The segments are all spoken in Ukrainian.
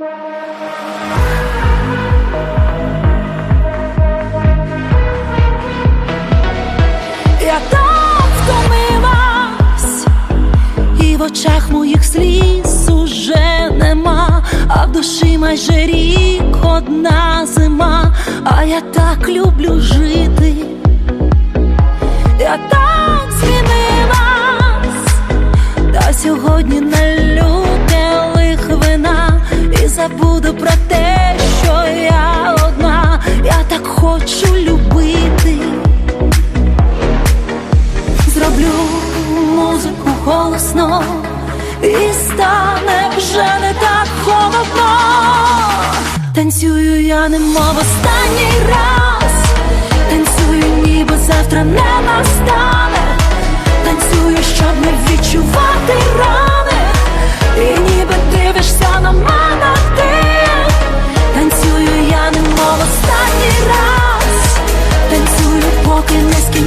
Я так втомилась, і в очах моїх сліз уже нема, а в душі майже рік одна зима, а я так люблю жити, я так змінилась, та сьогодні і забуду про те, що я одна, я так хочу любити. Зроблю музику голосно і стане вже не так холодно. Танцюю я немов останній раз, танцюю, ніби завтра не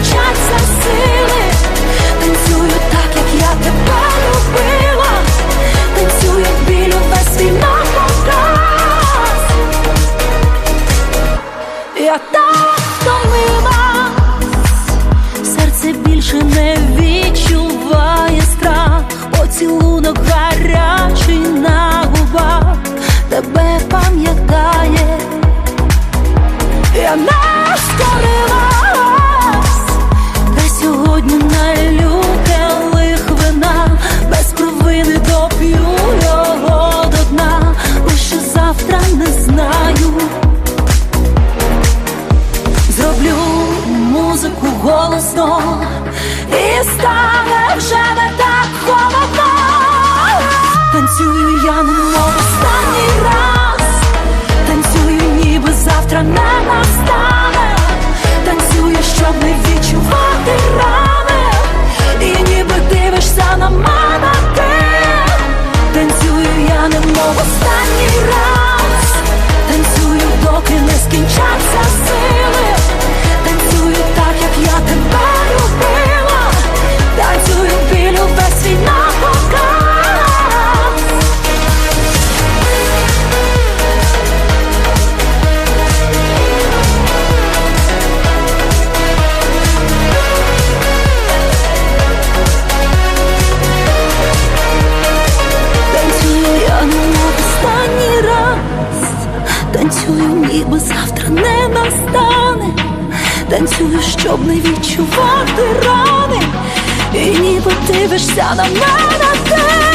не скінчаться сили. Танцюю так, як я тебе любила. Танцюю, як біль увесь свій на показ. Я так втомилась, серце більше не відчуває страх, поцілунок гарячий на губах, тебе пам'ятає, я голосно і стане вже не так холодно. Танцюю я немов останній раз, танцюю, ніби завтра не настане. Танцюю, щоб не відчувати рани, і ніби дивишся на мене ти. Танцюю я немов останній раз, танцюю, доки не скінчаться ніби завтра не настане. Танцюю, щоб не відчувати рани, і ніби дивишся на мене